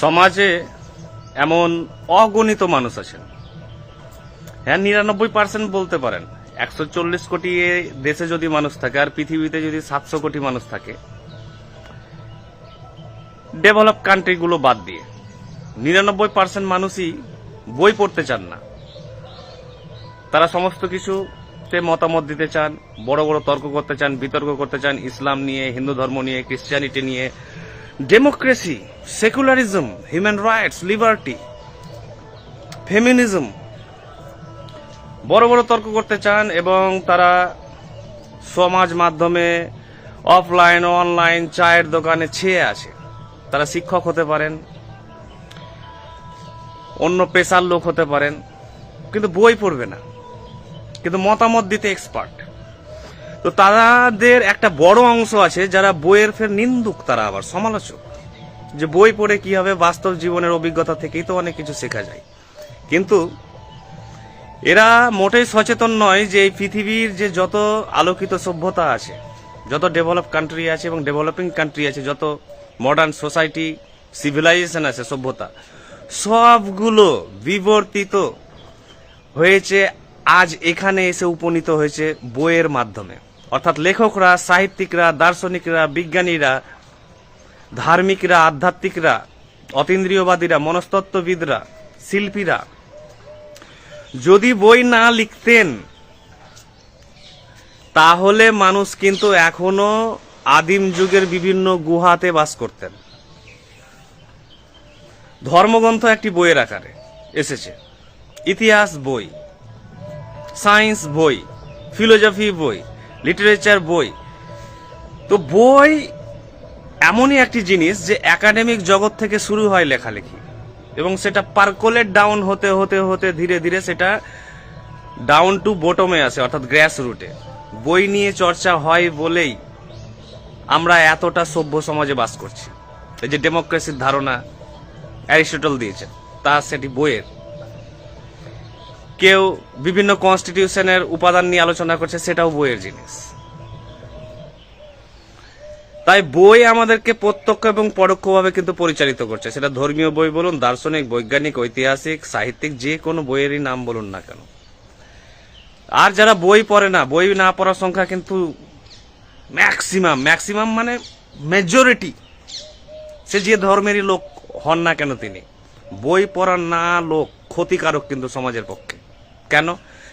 সমাজে এমন অগণিত মানুষ আছেন। হ্যাঁ নিরানব্বই পার্সেন্ট বলতে পারেন। একশো চল্লিশ কোটি দেশে যদি মানুষ থাকে আর পৃথিবীতে যদি সাতশো কোটি মানুষ থাকে ডেভেলপ কান্ট্রিগুলো বাদ দিয়ে নিরানব্বই পার্সেন্ট মানুষই বই পড়তে চান না। তারা সমস্ত কিছুতে মতামত দিতে চান, বড় বড় তর্ক করতে চান, বিতর্ক করতে চান, ইসলাম নিয়ে, হিন্দু ধর্ম নিয়ে ক্রিশ্চিয়ানিটি নিয়ে democracy secularism human rights liberty feminism বড় বড় তর্ক করতে চান এবং তারা সমাজ মাধ্যমে অফলাইন অনলাইন চায়ের দোকানে ছেয়ে আছে। তারা শিক্ষক হতে পারেন, অন্য পেশার লোক হতে পারেন, কিন্তু বই পড়বে না। কিন্তু মতামত দিতে এক্সপার্ট তো তাদের একটা বড় অংশ আছে যারা বইয়ের ফের নিন্দুক তারা আবার, সমালোচক। যে বই পড়ে কি হবে? বাস্তব জীবনের অভিজ্ঞতা থেকেই তো অনেক কিছু শেখা যায়। কিন্তু এরা মোটেই সচেতন নয় যে এই পৃথিবীর যে যত আলোকিত সভ্যতা আছে, যত ডেভেলপ কান্ট্রি আছে এবং ডেভেলপিং কান্ট্রি আছে, যত মডার্ন সোসাইটি, সিভিলাইজেশন আছে, সভ্যতা, সবগুলো বিবর্তিত হয়েছে, আজ এখানে এসে উপনীত হয়েছে বইয়ের মাধ্যমে। অর্থাৎ লেখকরা, সাহিত্যিকরা, দার্শনিকরা, বিজ্ঞানীরা, ধার্মিকরা, আধ্যাত্মিকরা, অতীন্দ্রিয়বাদীরা, মনস্তত্ত্ববিদরা, শিল্পীরা, যদি বই না লিখতেন, তাহলে মানুষ কিন্তু এখনও আদিম যুগের বিভিন্ন গুহাতে বাস করতেন। ধর্মগ্রন্থ একটি বইয়ের আকারে এসেছে। ইতিহাস বই, সায়েন্স বই ফিলোজফি বই লিটারেচার বই। তো বই এমনই একটি জিনিস যে একাডেমিক জগৎ থেকে শুরু হয় লেখালেখি। এবং সেটা পার্কোলেট ডাউন হতে হতে হতে ধীরে ধীরে সেটা ডাউন টু বটমে আসে, অর্থাৎ গ্র্যাস রুটে বই নিয়ে চর্চা হয় বলেই আমরা এতটা সভ্য সমাজে বাস করছি। এই যে ডেমোক্রেসির ধারণা অ্যারিস্টটল দিয়েছে তা সেটি বইয়ের। কেউ বিভিন্ন কনস্টিটিউশনের উপাদান নিয়ে আলোচনা করছে, সেটাও বইয়ের জিনিস। তাই বই আমাদেরকে প্রত্যক্ষ এবং পরোক্ষভাবে কিন্তু পরিচালিত করছে। সেটা ধর্মীয় বই বলুন, দার্শনিক, বৈজ্ঞানিক, ঐতিহাসিক, সাহিত্যিক, যে কোনো বইয়েরই নাম বলুন না কেন। আর যারা বই পড়ে না, বই না পড়ার সংখ্যা কিন্তু ম্যাক্সিমাম ম্যাক্সিমাম মানে মেজরিটি সে যে ধর্মেরই লোক হন না কেন তিনি। বই পড়ার না লোক ক্ষতিকারক কিন্তু সমাজের পক্ষে। কেন?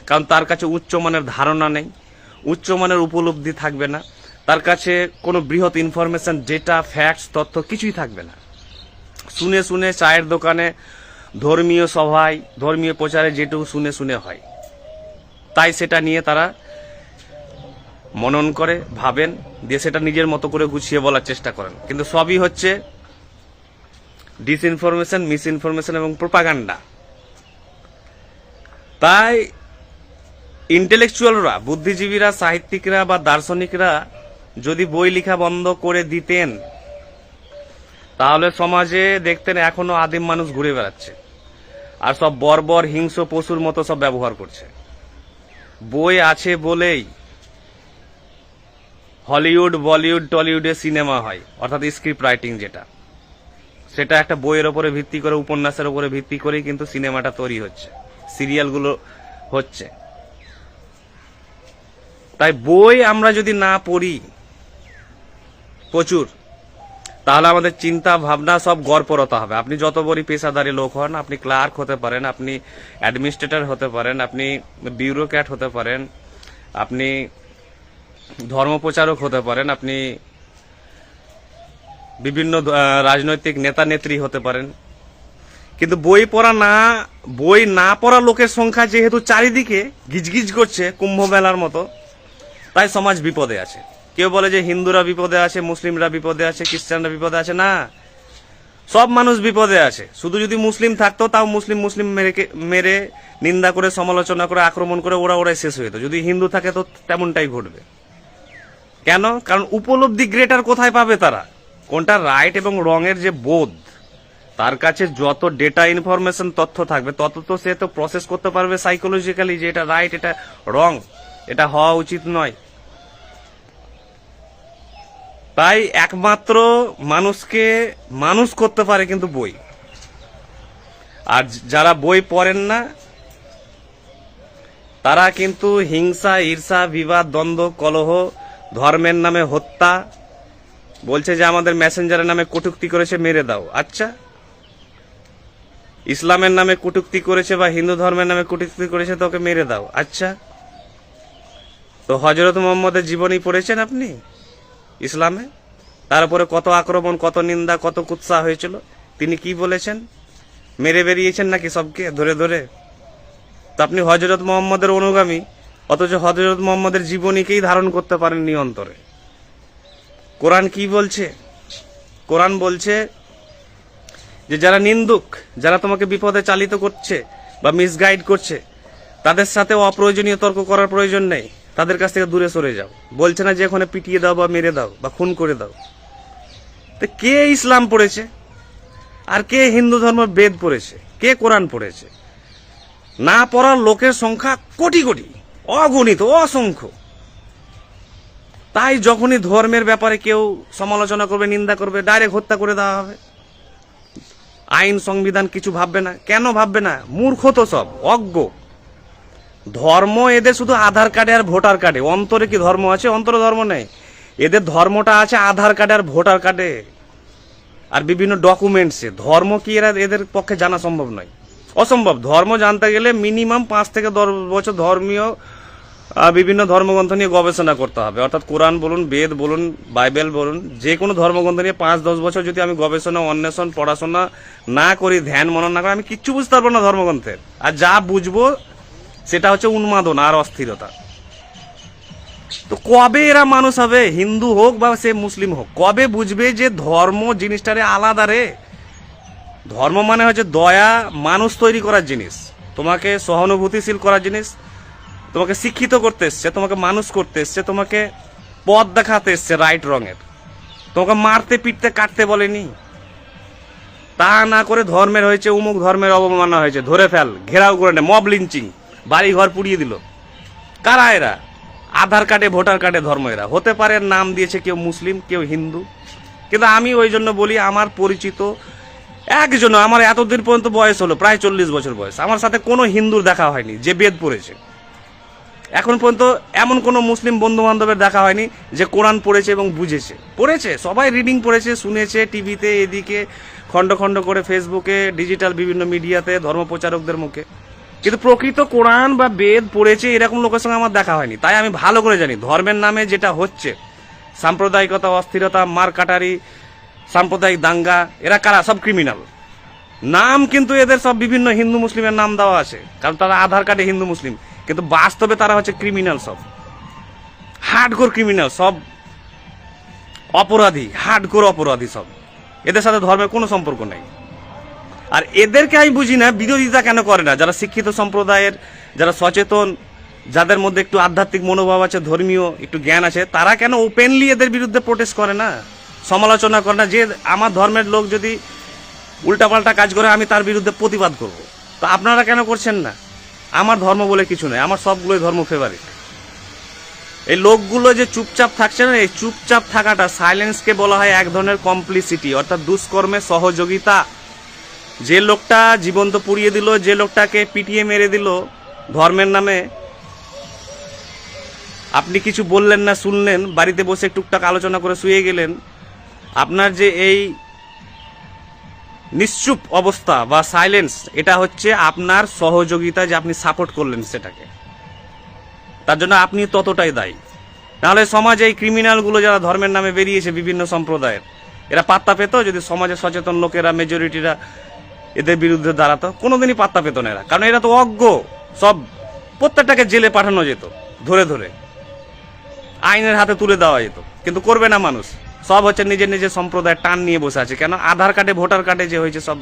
কারণ তার কাছে উচ্চমানের ধারণা নেই উচ্চমানের উপলব্ধি থাকবে না, তার কাছে কোনো বৃহৎ ইনফরমেশন ডেটা ফ্যাক্টস তথ্য কিছুই থাকবে না। শুনে শুনে চায়ের দোকানে ধর্মীয় সভায়, ধর্মীয় প্রচারে যেটুকু শুনে শুনে হয়, তাই সেটা নিয়ে তারা মনন করে, ভাবেন, দিয়ে সেটা নিজের মতো করে গুছিয়ে বলার চেষ্টা করেন। কিন্তু সবই হচ্ছে ডিসইনফরমেশন মিস ইনফরমেশন এবং প্রোপাগান্ডা তাই ইন্টেলেকচুয়ালরা বুদ্ধিজীবীরা, সাহিত্যিকরা বা দার্শনিকরা যদি বই লেখা বন্ধ করে দিতেন, তাহলে সমাজে দেখতেন এখনও আদিম মানুষ ঘুরে বেড়াচ্ছে। আর সব বর্বর, হিংস্র পশুর মতো সব ব্যবহার করছে। বই আছে বলেই হলিউড, বলিউড, টলিউডে সিনেমা হয়, অর্থাৎ স্ক্রিপ্ট রাইটিং যেটা। সেটা একটা বইয়ের ওপরে ভিত্তি করে, উপন্যাসের উপরে ভিত্তি করেই কিন্তু সিনেমাটা তৈরি হচ্ছে। সিরিয়ালগুলো হচ্ছে। তাই বই আমরা যদি না পড়ি, প্রচুর, তাহলে আমাদের চিন্তা ভাবনা সব গড়পরতা হবে। আপনি যত বড়ই পেশাদারি লোক হন, আপনি ক্লার্ক হতে পারেন, আপনি অ্যাডমিনিস্ট্রেটর হতে পারেন, আপনি বিউরোক্র্যাট হতে পারেন, আপনি ধর্মপ্রচারক হতে পারেন, আপনি বিভিন্ন রাজনৈতিক নেতা নেত্রী হতে পারেন। কিন্তু বই পড়া না, বই না পড়া লোকের সংখ্যা যেহেতু চারিদিকে গিজগিজ করছে কুম্ভ মেলার মতো, তাই সমাজ বিপদে আছে। কেউ বলে যে হিন্দুরা বিপদে আছে, মুসলিমরা বিপদে আছে, খ্রিস্টানরা বিপদে আছে, না। সব মানুষ বিপদে আছে। শুধু যদি মুসলিম থাকতো, তাও মুসলিম মুসলিম মেরে মেরে, নিন্দা করে, সমালোচনা করে, আক্রমণ করে, ওরা ওরাই শেষ হয়ে যদি হিন্দু থাকে তো তেমনটাই ঘটবে। কেন? কারণ উপলব্ধি গ্রেটার কোথায় পাবে তারা? কোনটা রাইট এবং রঙের যে বোধ? তার কাছে যত ডেটা ইনফরমেশন তথ্য থাকবে, তত তো সে তো প্রসেস করতে পারবে সাইকোলজিক্যালি যে এটা রাইট এটা রং এটা হওয়া উচিত নয়। তাই একমাত্র মানুষকে মানুষ করতে পারে কিন্তু বই। আর যারা বই পড়েন না, তারা কিন্তু হিংসা, ঈর্ষা, বিবাদ, দ্বন্দ্ব, কলহ, ধর্মের নামে হত্যা, বলছে যে আমাদের মেসেঞ্জারের নামে কটুক্তি করেছে, মেরে দাও। আচ্ছা ইসলামের নামে কটুক্তি করেছে বা হিন্দু ধর্মের নামে কটুক্তি করেছে তো ওকে মেরে দাও। আচ্ছা। তো হজরত মোহাম্মদের জীবনী পড়েছেন আপনি? ইসলামে? তারপরে কত আক্রমণ, কত নিন্দা, কত কুৎসা হয়েছিল? তিনি কি বলেছেন? মেরে বেরিয়েছেন নাকি সবকে? ধরে ধরে। তো আপনি হজরত মোহাম্মদের অনুগামী, অথচ হজরত মোহাম্মদের জীবনীকেই ধারণ করতে পারেননি অন্তরে। কোরআন কি বলছে? কোরআন বলছে যে যারা নিন্দুক, যারা তোমাকে বিপদে চালিত করছে বা মিসগাইড করছে, তাদের সাথে অপ্রয়োজনীয় তর্ক করার প্রয়োজন নেই। তাদের কাছ থেকে দূরে সরে যাও। বলছে না যে ওখানে পিটিয়ে দাও বা মেরে দাও বা খুন করে দাও। তো কে ইসলাম পড়েছে? আর কে হিন্দু ধর্ম বেদ পড়েছে? কে কোরআন পড়েছে? না পড়ার লোকের সংখ্যা কোটি কোটি, অগণিত, অসংখ্য। তাই যখনই ধর্মের ব্যাপারে কেউ সমালোচনা করবে, নিন্দা করবে ডাইরেক্ট হত্যা করে দেওয়া হবে। আইন সংবিধান কিছু ভাববে না। কেন ভাববে না? মূর্খ তো সব, অজ্ঞ। ধর্ম এদের শুধু আধার কার্ডে আর ভোটার কার্ডে। অন্তরে কি ধর্ম আছে? অন্তরে ধর্ম নেই। এদের ধর্মটা আছে আধার কার্ডে আর ভোটার কার্ডে। আর বিভিন্ন ডকুমেন্টসে ধর্ম কি এরা এদের পক্ষে জানা সম্ভব নয়? অসম্ভব। ধর্ম জানতে গেলে মিনিমাম পাঁচ থেকে দশ বছর ধর্মীয় বিভিন্ন ধর্মগ্রন্থ নিয়ে গবেষণা করতে হবে। অর্থাৎ কোরআন বলুন, বেদ বলুন, বাইবেল বলুন, যে কোনো ধর্মগ্রন্থ নিয়ে পাঁচ, দশ বছর যদি আমি গবেষণা, অন্বেষণ, পড়াশোনা না করি, ধ্যান, মনন না করি, আমি কিচ্ছু বুঝতে পারব না ধর্মগ্রন্থের। আর যা বুঝব, সেটা হচ্ছে উন্মাদনা আর অস্থিরতা। তো কবে এরা মানুষ হবে? হিন্দু হোক বা সে মুসলিম হোক, কবে বুঝবে যে ধর্ম জিনিসটারে আলাদা রে? ধর্ম মানে হচ্ছে দয়া, মানুষ তৈরি করার জিনিস। তোমাকে সহানুভূতিশীল করার জিনিস তোমাকে শিক্ষিত করতে এসছে, তোমাকে মানুষ করতে এসছে, তোমাকে পথ দেখাতে এসছে রাইট রঙের তোমাকে মারতে, পিটতে, কাটতে বলেনি। তা না করে ধর্মের হয়েছে, উমুক ধর্মের অবমাননা হয়েছে, ধরে ফেল, ঘেরাও করে নে মব লিঞ্চিং বাড়ি ঘর পুড়িয়ে দিল। কারা এরা? আধার কার্ডে, ভোটার কার্ডে ধর্ম এরা। হতে পারে নাম দিয়েছে কেউ মুসলিম, কেউ হিন্দু। কিন্তু আমি ওই জন্য বলি, আমার পরিচিত একজন আমার এতদিন পর্যন্ত বয়স হলো, প্রায় চল্লিশ বছর বয়স। আমার সাথে কোনো হিন্দুর দেখা হয়নি, যে বেদ পড়েছে এখন পর্যন্ত এমন কোনো মুসলিম বন্ধু বান্ধবের দেখা হয়নি যে কোরআন পড়েছে এবং বুঝেছে। পড়েছে, সবাই রিডিং পড়েছে, শুনেছে টিভিতে এদিকে খণ্ড খণ্ড করে ফেসবুকে ডিজিটাল বিভিন্ন মিডিয়াতে ধর্ম প্রচারকদের মুখে। কিন্তু প্রকৃত কোরআন বা বেদ পড়েছে, এরকম লোকের সঙ্গে আমার দেখা হয়নি। তাই আমি ভালো করে জানি, ধর্মের নামে যেটা হচ্ছে, সাম্প্রদায়িকতা, অস্থিরতা, মার কাটারি, সাম্প্রদায়িক দাঙ্গা, এরা কারা? সব ক্রিমিনাল নাম কিন্তু এদের সব বিভিন্ন হিন্দু মুসলিমের নাম দেওয়া আছে, কারণ তারা আধার কার্ডে হিন্দু মুসলিম। কিন্তু বাস্তবে তারা হচ্ছে ক্রিমিনাল সব। হার্ডকোর ক্রিমিনাল সব। অপরাধী হার্ডকোর অপরাধী সব। এদের সাথে ধর্মের কোনো সম্পর্ক নেই। আর এদেরকে আমি বুঝি না, বিরোধিতা কেন করে না? যারা শিক্ষিত সম্প্রদায়ের, যারা সচেতন, যাদের মধ্যে একটু আধ্যাত্মিক মনোভাব আছে, ধর্মীয়, একটু জ্ঞান আছে, তারা কেন ওপেনলি এদের বিরুদ্ধে প্রোটেস্ট করে না? সমালোচনা করে না যে আমার ধর্মের লোক যদি উল্টাপাল্টা কাজ করে, আমি তার বিরুদ্ধে প্রতিবাদ করব। তো আপনারা কেন করছেন না? আমার ধর্ম বলে কিছু নেই, আমার সবগুলোই ধর্ম ফেভারিট এই লোকগুলো যে চুপচাপ থাকছে না, এই চুপচাপ থাকাটা সাইলেন্সকে বলা হয় এক ধরনের কমপ্লিসিটি অর্থাৎ দুষ্কর্মে সহযোগিতা। যে লোকটা জীবন্ত পুড়িয়ে দিল, যে লোকটাকে পিটিয়ে মেরে দিল ধর্মের নামে, আপনি কিছু বললেন না, শুনলেন, বাড়িতে বসে টুকটাক আলোচনা করে শুয়ে গেলেন। আপনার যে এই নিশ্চুপ অবস্থা বা সাইলেন্স এটা হচ্ছে আপনার সহযোগিতা যে আপনি সাপোর্ট করলেন সেটাকে। তার জন্য আপনি ততটাই দায়ী। নাহলে সমাজে এই ক্রিমিনালগুলো যারা ধর্মের নামে বেরিয়েছে বিভিন্ন সম্প্রদায়ের, এরা পাত্তা পেত? যদি সমাজে সচেতন লোকেরা মেজরিটিরা এদের বিরুদ্ধে দাঁড়াতো, কোনোদিনই পাত্তা পেত না এরা। কারণ এরা তো অজ্ঞ, সব প্রত্যেকটাকে জেলে পাঠানো যেত, ধরে ধরে। আইনের হাতে তুলে দেওয়া যেত। কিন্তু করবে না মানুষ। সব হচ্ছে নিজের নিজের সম্প্রদায় টান নিয়ে বসে আছে। কেন? আধার কার্ডে, ভোটার কার্ডে যে হয়েছে সব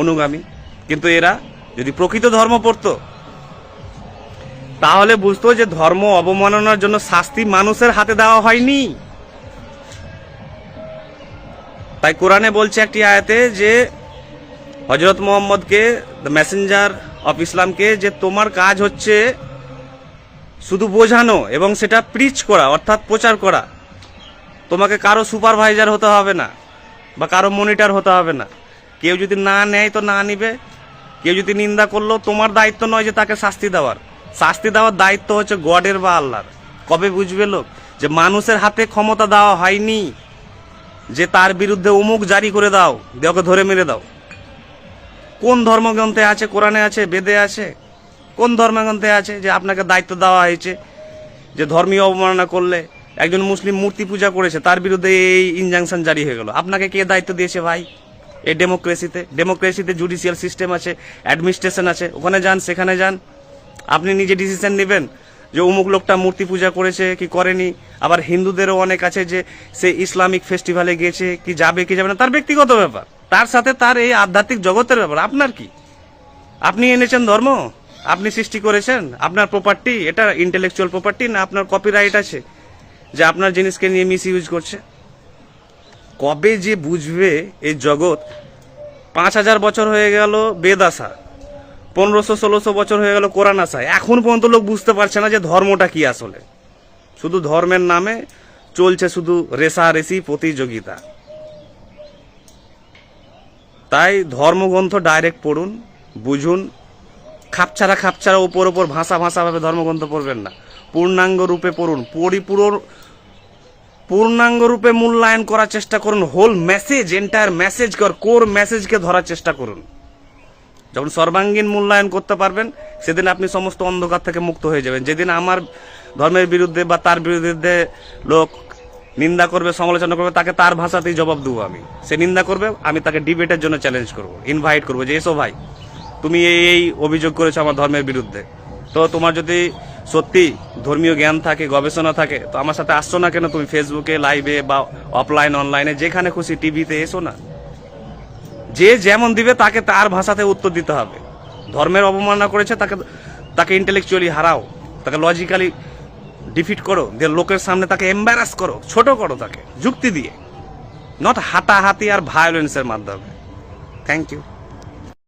অনুগামী। কিন্তু এরা যদি প্রকৃত ধর্ম পড়তো, তাহলে বুঝতো যে ধর্ম অবমাননার জন্য শাস্তি মানুষের হাতে দেওয়া হয়নি। তাই কোরআনে বলছে একটি আয়াতে যে হজরত মোহাম্মদকে দ্য মেসেঞ্জার অফ ইসলামকে যে তোমার কাজ হচ্ছে শুধু বোঝানো এবং সেটা প্রিচ করা, অর্থাৎ প্রচার করা। তোমাকে কারও সুপারভাইজার হতে হবে না বা কারও মনিটর হতে হবে না। কেউ যদি না নেয় তো না নিবে। কেউ যদি নিন্দা করল, তোমার দায়িত্ব নয় যে তাকে শাস্তি দেওয়ার। শাস্তি দেওয়ার দায়িত্ব হচ্ছে গডের বা আল্লাহর। কবে বুঝবে লোক? যে মানুষের হাতে ক্ষমতা দেওয়া হয়নি, যে তার বিরুদ্ধে অমুক জারি করে দাও দিয়ে ওকে ধরে মেরে দাও। কোন ধর্মগ্রন্থে আছে? কোরআনে আছে? বেদে আছে? কোন ধর্মগ্রন্থে আছে যে আপনাকে দায়িত্ব দেওয়া হয়েছে? যে ধর্মীয় অবমাননা করলে একজন মুসলিম মূর্তি পূজা করেছে, তার বিরুদ্ধে এই ইনজাংশন জারি হয়ে গেল। আপনাকে কে দায়িত্ব দিয়েছে ভাই? এই ডেমোক্রেসিতে ডেমোক্রেসিতে জুডিশিয়াল সিস্টেম আছে অ্যাডমিনিস্ট্রেশন আছে। ওখানে যান, সেখানে যান। আপনি নিজে ডিসিশন নেবেন যে অমুক লোকটা মূর্তি পূজা করেছে কি করেনি। আবার হিন্দুদেরও অনেক আছে যে সে ইসলামিক ফেস্টিভ্যালে গেছে কি যাবে কি যাবে না, তার ব্যক্তিগত ব্যাপার। তার সাথে তার এই আধ্যাত্মিক জগতের ব্যাপার। আপনার কি? আপনি এনেছেন ধর্ম? আপনি সৃষ্টি করেছেন? আপনার প্রপার্টি এটা ইন্টেলেকচুয়াল প্রপার্টি না আপনার কপিরাইট আছে? যে আপনার জিনিসকে নিয়ে মিস ইউজ করছে। কবে যে বুঝবে এই জগৎ? পাঁচ হাজার বছর হয়ে গেল বেদ আসা পনেরোশো, ষোলোশো বছর হয়ে গেল কোরআন আসা এখন পর্যন্ত লোক বুঝতে পারছে না যে ধর্মটা কি আসলে। শুধু ধর্মের নামে চলছে শুধু রেসারেসি প্রতিযোগিতা। তাই ধর্মগ্রন্থ ডাইরেক্ট পড়ুন, বুঝুন। খাপছাড়া খাপছাড়া ওপর ওপর ভাষা ভাষাভাবে ধর্মগ্রন্থ পড়বেন না। পূর্ণাঙ্গ রূপে পড়ুন। পরিপূর্ণ পূর্ণাঙ্গ রূপে মূল্যায়ন করার চেষ্টা করুন। হোল মেসেজ এন্টায়ার মেসেজ কর মেসেজকে ধরার চেষ্টা করুন। যখন সর্বাঙ্গীন মূল্যায়ন করতে পারবেন, সেদিন আপনি সমস্ত অন্ধকার থেকে মুক্ত হয়ে যাবেন। যেদিন আমার ধর্মের বিরুদ্ধে বা তার বিরুদ্ধে লোক নিন্দা করবে, সমালোচনা করবে, তাকে তার ভাষাতেই জবাব দেবো আমি। সে নিন্দা করবে, আমি তাকে ডিবেটের জন্য চ্যালেঞ্জ করব ইনভাইট করব যে, এসো ভাই, তুমি এই অভিযোগ করেছ আমার ধর্মের বিরুদ্ধে। তো তোমার যদি সত্যি ধর্মীয় জ্ঞান থাকে, গবেষণা থাকে, তো আমার সাথে আসছো না কেন তুমি ফেসবুকে লাইভে বা অফলাইন অনলাইনে যেখানে খুশি টিভিতে এসো না। যে যেমন দিবে, তাকে তার ভাষাতে উত্তর দিতে হবে। ধর্মের অবমাননা করেছে, তাকে তাকে ইন্টেলেকচুয়ালি হারাও। তাকে লজিক্যালি ডিফিট করো। দিয়ে লোকের সামনে তাকে এম্বারাস করো। ছোট করো তাকে। যুক্তি দিয়ে। নট হাতাহাতি আর ভায়োলেন্সের মাধ্যমে। Thank you